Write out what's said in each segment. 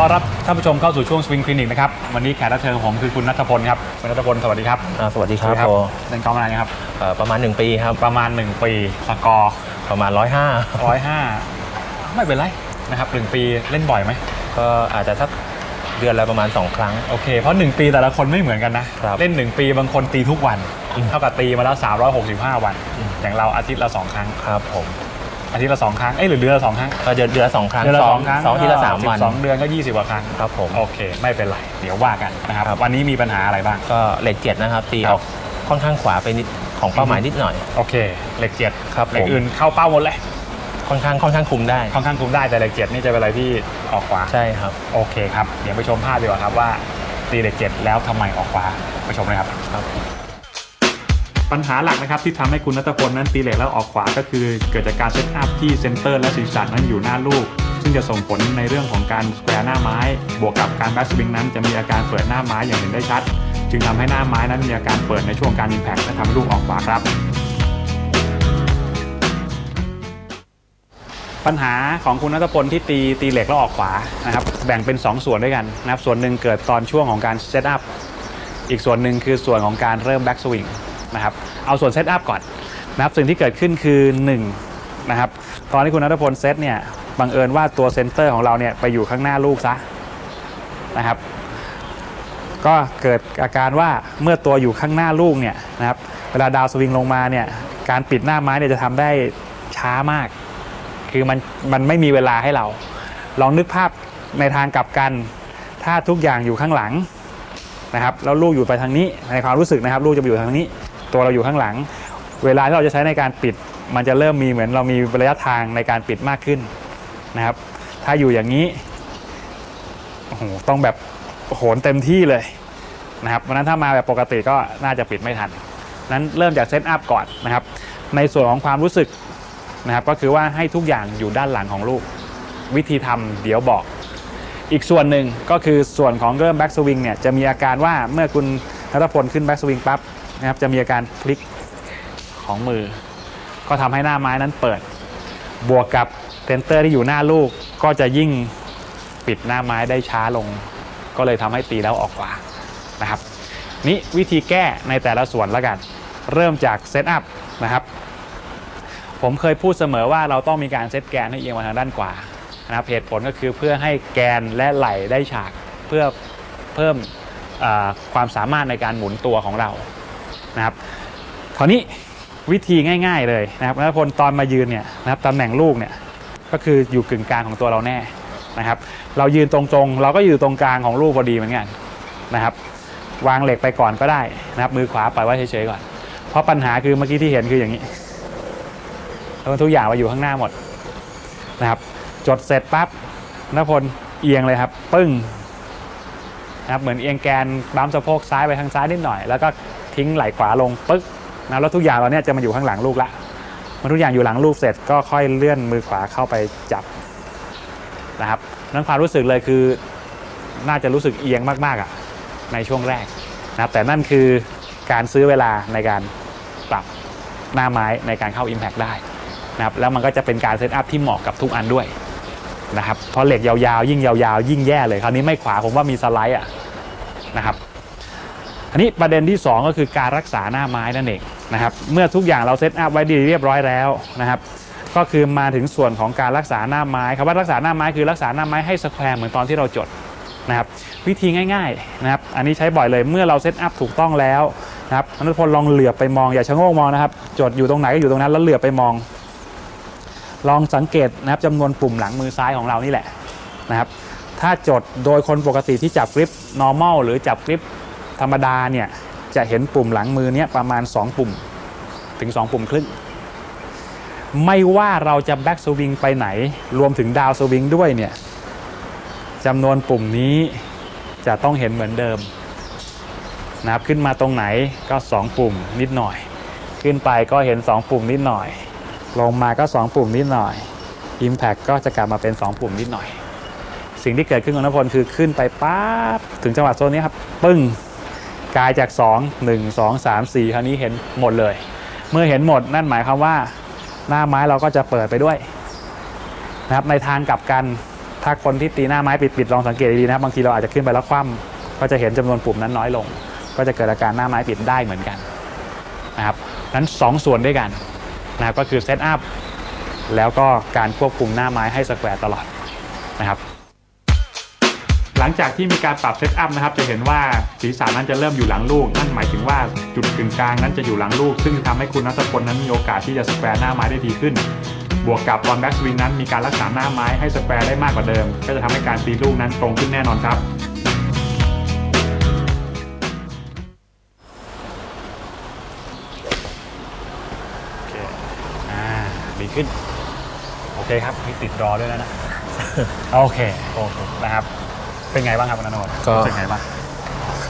ต้อนรับท่านผู้ชมเข้าสู่ช่วงสวิงคลินิกนะครับ วันนี้แขกรับเชิญของผมคือคุณนัทพลครับคุณนัทพลสวัสดีครับอ่าสวัสดีครับสวัสโปเล่นกอล์ฟมานานยังครับ เอ่อประมาณ 1 ปีครับ ประมาณ 1 ปีสกอร์ประมาณ 105 ร้อยห้าไม่เป็นไรนะครับหนึ่งปีเล่นบ่อยไหมก็อาจจะสักเดือนละประมาณ 2 ครั้ง โอเคเพราะ 1 ปีแต่ละคนไม่เหมือนกันนะ ครับเล่น 1 ปีบางคนตีทุกวันอืมเท่ากับตีมาแล้ว365 วันอืมอย่างเราอาทิตย์ละ2ครั้ง ครับผม อาทิตย์ละ2ครั้งเอ้ยหรือเดือนละ2ครั้งก็เดือนเดือนละสองครั้งเดือนละสสอองงครั้งสองอาทีละสามวันสองเดือนก็20กว่าครั้งครับผมโอเค ไม่เป็นไรเดี๋ยวว่ากันนะครับครับ วันนี้มีปัญหาอะไรบ้าง ก็เหล็กเจ็ดนะครับตีครัอบอกค่อนข้างขวาไปนิดของเป้าหมายนิดหน่อย โอเคเหล็กเจ็ดครับเหล็กผม อื่นเข้าเป้าหมดเลยค่อนข้างค่อนข้างคุมได้ ค่อนข้างคุมได้แต่เหล็กเจ็ดนี่จะเป็นอะไรที่ออกขวา ใช่ครับโอเคครับ เดี๋ยวไปชมภาพดีกว่าครับว่าตีเหล็กเจ็ดแล้วทำไมออกขวาไปชมเลยครับ ครับ ปัญหาหลักนะครับที่ทำให้คุณนัทพลนั้นตีเหล็กแล้วออกขวาก็คือ เกิดจากการเซตอัพที่เซนเตอร์และศีรษะนั้นอยู่หน้าลูก ซึ่งจะส่งผลในเรื่องของการสแควร์หน้าไม้ บวกกับการแบ็กสวิงนั้นจะมีอาการเปิดหน้าไม้อย่างเห็นได้ชัด จึงทำให้หน้าไม้นั้นมีอาการเปิดในช่วงการอิมแพคและทำให้ลูกออกขวาครับปัญหาของคุณนัทพลที่ตีตีเหล็กแล้วออกขวานะครับแบ่งเป็น 2 ส่วนด้วยกันนะครับส่วนหนึ่งเกิดตอนช่วงของการเซตอัพอีกส่วนหนึ่งคือส่วนของการเริ่มแบ็กสวิง นะครับเอาส่วนเซตอัพก่อนนะครับสิ่งที่เกิดขึ้นคือ1นะครับตอนที่คุณนัทพลเซตเนี่ยบังเอิญว่าตัวเซนเตอร์ของเราเนี่ยไปอยู่ข้างหน้าลูกซะนะครับ ก็เกิดอาการว่าเมื่อตัวอยู่ข้างหน้าลูกเนี่ยนะครับเวลาดาวสวิงลงมาเนี่ยการปิดหน้าไม้เนี่ยจะทำได้ช้ามาก คือมันมันไม่มีเวลาให้เรา ลองนึกภาพในทางกลับกัน ถ้าทุกอย่างอยู่ข้างหลังนะครับแล้วลูกอยู่ไปทางนี้ในความรู้สึกนะครับ ลูกจะไปอยู่ทางนี้ ตัวเราอยู่ข้างหลัง เวลาที่เราจะใช้ในการปิด มันจะเริ่มมีเหมือนเรามีระยะทางในการปิดมากขึ้นนะครับ ถ้าอยู่อย่างนี้โอ้โหต้องแบบโหนเต็มที่เลยนะครับเพราะฉะนั้นถ้ามาแบบปกติก็น่าจะปิดไม่ทัน นั้นเริ่มจากเซตอัพก่อนนะครับ ในส่วนของความรู้สึกนะครับ ก็คือว่าให้ทุกอย่างอยู่ด้านหลังของลูก วิธีทำเดี๋ยวบอก อีกส่วนหนึ่งก็คือส่วนของเริ่มแบ็กสวิงเนี่ยจะมีอาการว่าเมื่อคุณนัทพลขึ้นแบ็กสวิงปั๊บ นะครับจะมีอาการพลิกของมือ ก็ทำให้หน้าไม้นั้นเปิด บวกกับเซนเตอร์ที่อยู่หน้าลูกก็จะยิ่งปิดหน้าไม้ได้ช้าลง ก็เลยทำให้ตีแล้วออกขวานะครับนี่วิธีแก้ในแต่ละส่วนแล้วกัน เริ่มจากเซตอัพนะครับผมเคยพูดเสมอว่าเราต้องมีการเซตแกนให้เอียงมาทางด้านขวานะครับเหตุผลก็คือเพื่อให้แกนและไหล่ได้ฉากเพื่อเพิ่มความสามารถในการหมุนตัวของเรา นะครับคราวนี้วิธีง่าย ๆเลยนะครับนัทพลตอนมายืนเนี่ยนะครับตำแหน่งลูกเนี่ยก็คืออยู่กึ่งกลางของตัวเราแน่นะครับ เรายืนตรงๆ เราก็อยู่ตรงกลางของลูกพอดีเหมือนกันนะครับ วางเหล็กไปก่อนก็ได้นะครับ มือขวาปล่อยไว้เฉยๆก่อน เพราะปัญหาคือเมื่อกี้ที่เห็นคืออย่างนี้แล้วทุกอย่างมาอยู่ข้างหน้าหมดนะครับ จดเสร็จปั๊บนพลเอียงเลยครับปึ้งนะครับเหมือนเอียงแกนบัมสะโพกซ้ายไปทางซ้ายนิดหน่อย แล้วก็ ทิ้งไหลขวาลงปึ๊กนะแล้วทุกอย่างเราเนี่ยจะมาอยู่ข้างหลังลูกละมื่อทุกอย่างอยู่หลังลูกเสร็จก็ค่อยเลื่อนมือขวาเข้าไปจับนะครับนั่นความรู้สึกเลยคือน่าจะรู้สึกเอียงมากๆอะในช่วงแรกนะครับแต่นั่นคือการซื้อเวลาในการปรับหน้าไม้ในการเข้า Impact ได้นะครับแล้วมันก็จะเป็นการเซตอัพที่เหมาะกับทุกอันด้วยนะครับเพราะเหล็กยาวๆ ยิ่งยาวๆ ยิ่งแย่เลย คราวนี้ไม่ขวาผมว่ามีสไลด์อะนะครับ อันนี้ประเด็นที่ 2 ก็คือการรักษาหน้าไม้นั่นเองนะครับ เมื่อทุกอย่างเราเซตอัพไว้ดีเรียบร้อยแล้วนะครับ ก็คือมาถึงส่วนของการรักษาหน้าไม้คำว่ารักษาหน้าไม้คือรักษาหน้าไม้ให้สแควร์เหมือนตอนที่เราจดนะครับ วิธีง่ายๆนะครับ อันนี้ใช้บ่อยเลยเมื่อเราเซตอัพถูกต้องแล้วนะครับอนุพลลองเหลือบไปมองอย่าชะโงกมองนะครับ จดอยู่ตรงไหนก็อยู่ตรงนั้นแล้วเหลือบไปมอง ลองสังเกตนะครับจำนวนปุ่มหลังมือซ้ายของเรานี่แหละนะครับ ถ้าจดโดยคนปกติที่จับกริป normal หรือจับกริป ธรรมดาเนี่ยจะเห็นปุ่มหลังมือเนี้ยประมาณ 2 ปุ่มถึง 2 ปุ่มครึ่ง ไม่ว่าเราจะแบ็กสวิงไปไหน รวมถึงดาวสวิงด้วยเนี่ยจำนวนปุ่มนี้จะต้องเห็นเหมือนเดิมนะครับขึ้นมาตรงไหนก็ 2 ปุ่มนิดหน่อย ขึ้นไปก็เห็น 2 ปุ่มนิดหน่อย ลงมาก็ 2 ปุ่มนิดหน่อย Impact ก็จะกลับมาเป็น 2 ปุ่มนิดหน่อย สิ่งที่เกิดขึ้นของนพลคือขึ้นไปปั๊บถึงจังหวะโซนนี้ครับ ปึ้ง กลายจาก 2 1 2 3 4 คราวนี้เห็นหมดเลย เมื่อเห็นหมดนั่นหมายความว่าหน้าไม้เราก็จะเปิดไปด้วยนะครับในทางกลับกันถ้าคนที่ตีหน้าไม้ปิดๆลองสังเกตดีๆนะครับบางทีเราอาจจะขึ้นไปแล้วคว่ำก็จะเห็นจำนวนปุ่มนั้นน้อยลง ก็จะเกิดอาการหน้าไม้ปิดได้เหมือนกันนะครับนั้นสองส่วนด้วยกันนะครับก็คือเซตอัพแล้วก็การควบคุมหน้าไม้ให้สแควร์ตลอดนะครับ หลังจากที่มีการปรับเซตอัพนะครับจะเห็นว่าศีรษะนั้นจะเริ่มอยู่หลังลูก นั่นหมายถึงว่าจุดกึ่งกลางนั้นจะอยู่หลังลูก ซึ่งทำให้คุณนัทพลนั้นมีโอกาสที่จะสแควร์หน้าไม้ได้ดีขึ้น บวกกับตอนแบ็กสวิงนั้นมีการรักษาหน้าไม้ให้สแควร์ได้มากกว่าเดิม ก็จะทำให้การตีลูกนั้นตรงขึ้นแน่นอนครับโอเคอ่าดีขึ้น โอเคครับมีติดรอด้วยแล้วนะ โอเค โอเคนะครับ เป็นไงบ้างครับคุณอนุวัฒน์ก็ เป็นไงบ้าง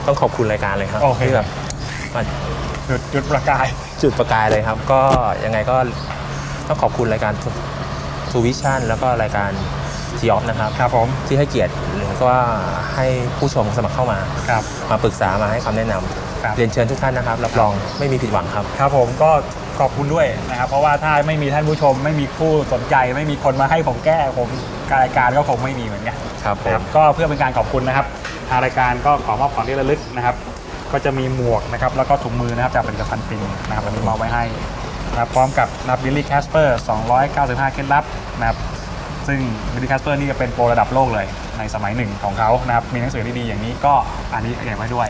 ต้องขอบคุณรายการเลยครับโอเค ที่แบบมาจุดจุดประกาย จุดประกายเลยครับ ก็ยังไงก็ต้องขอบคุณรายการทูวิชั่นแล้วก็รายการทีออฟนะครับ ครับผม ที่ให้เกียรติหรือว่าให้ผู้ชมสมัครเข้ามา ครับ มาปรึกษามาให้คำแนะนำครับ เรียนเชิญทุกท่านนะครับ รับรองไม่มีผิดหวังครับ ครับผมก็ขอบคุณด้วยนะครับ เพราะว่าถ้าไม่มีท่านผู้ชม ไม่มีผู้สนใจ ไม่มีคนมาให้ผมแก้ผม รายการก็คงไม่มีเหมือนกันครับผนะคมรับก็เพื่อเป็นการขอบคุณนะครับทางรายการก็ขอมอบของที่ระลึกนะครับ ก็จะมีหมวกนะครับแล้วก็ถุงมือนะครับจากผลิตภัณฑ์ปิงนะครับวันนี้มอบไว้ให้นะครับพร้อมกับนับบิลลี่แคสเปอร์295 เคล็ดลับนะครับซึ่งบิลลี่แคสเปอร์นี่ก็เป็นโปรระดับโลกเลยในสมัยหนึ่งของเขานะครับมีหนังสือดีๆอย่างนี้ก็อันนี้เก็บไว้ด้วย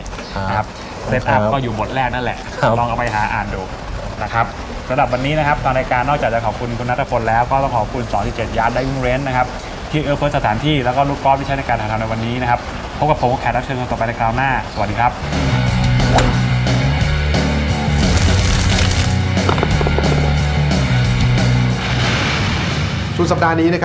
นะครับเซตอัพก็อยู่บทแรกนั่นแหละครับลองเอาไปหาอ่านดูนะครับสำหรับวันนี้นะครับทางรายการนอกจากจะขอบคุณคุณนัทพลแล้วก็ต้องขอบคุณ217ยาร์ดได้วิ่งเรนนะครับ ที่เอื้อเฟื้อสถานที่แล้วก็ลูกกอล์ฟที่ใช้ในการถ่ายทำในวันนี้นะครับพบกับผมแขกรับเชิญคนต่อไปในคราวหน้า สวัสดีครับสุดสัปดาห์นี้นะครับ